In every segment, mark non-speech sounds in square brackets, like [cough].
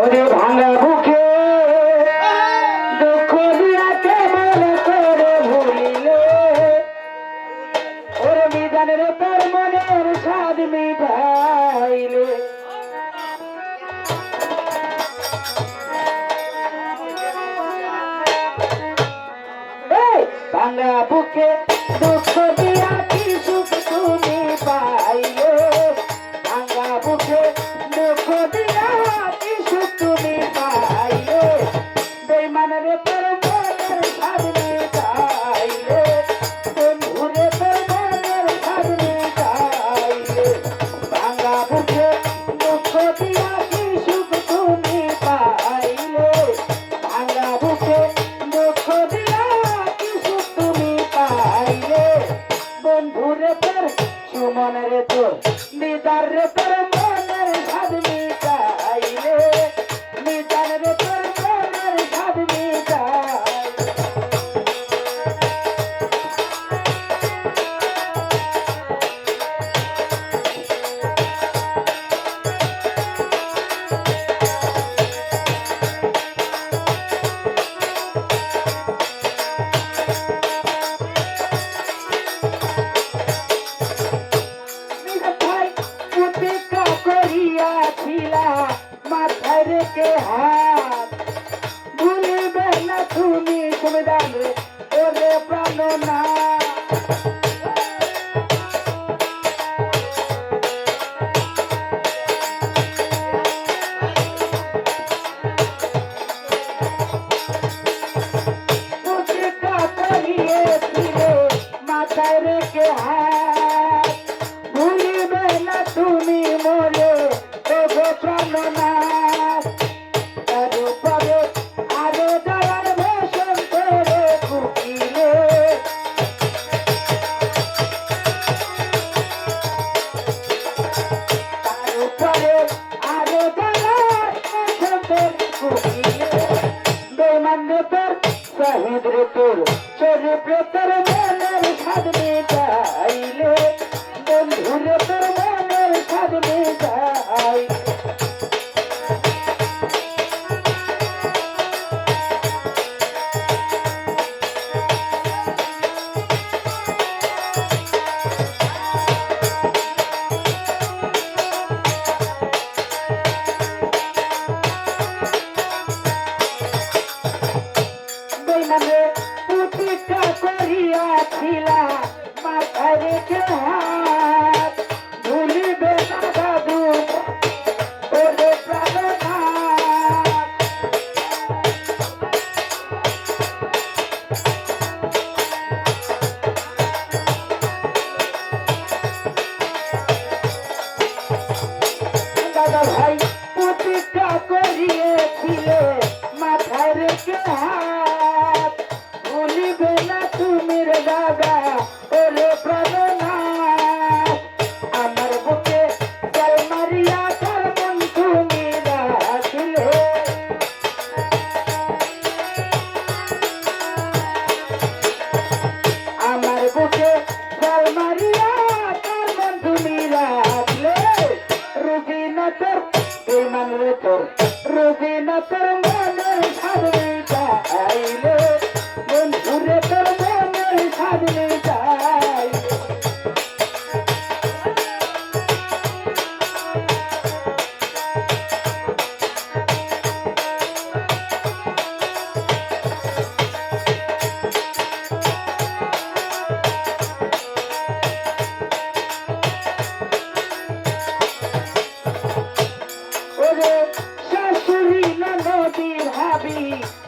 ওরে ভাঙা বুকে দুঃখ বিরাতে মনে করে ভুলিলে। ওরে মিজানের তোর মনের স্বাদ মিঠাইলে ভাঙা বুকে through. Me. Thank [laughs] you. तर जाणार साधने पाहिले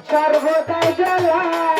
Carvão tá.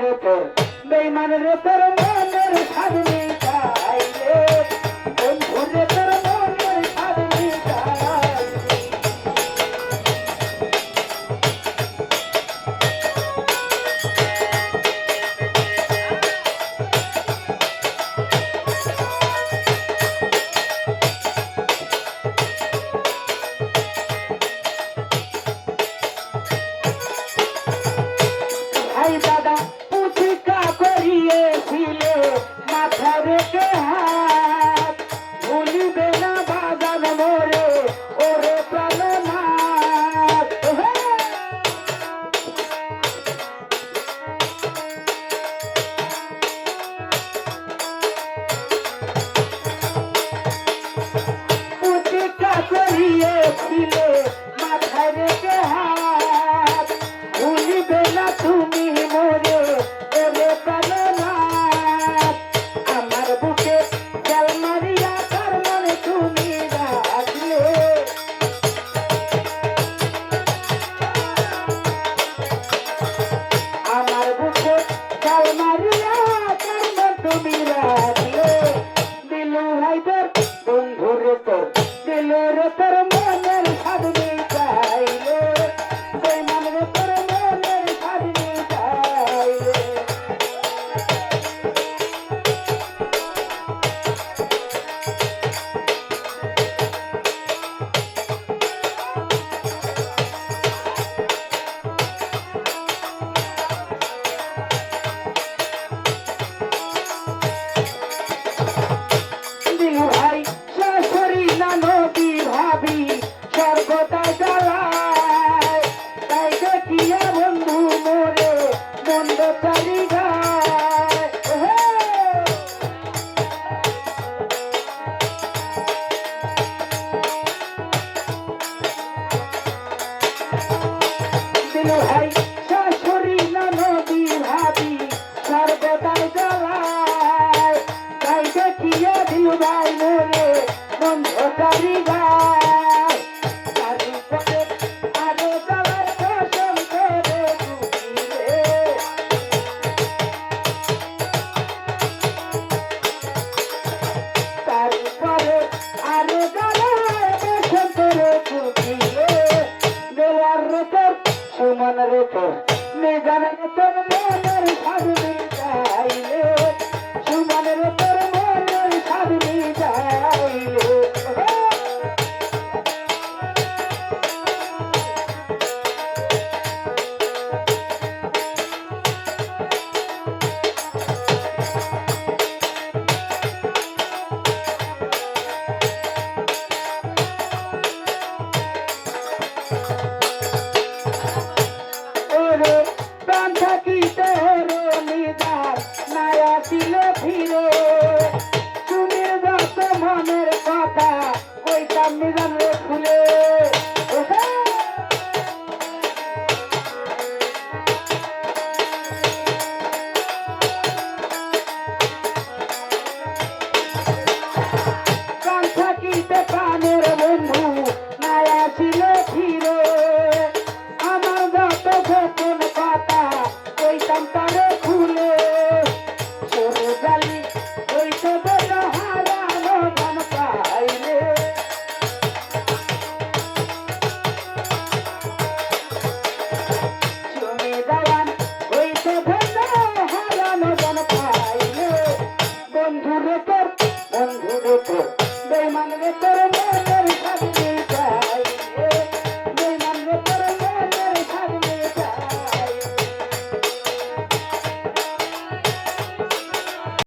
रे पर बेईमान रे पर मान रे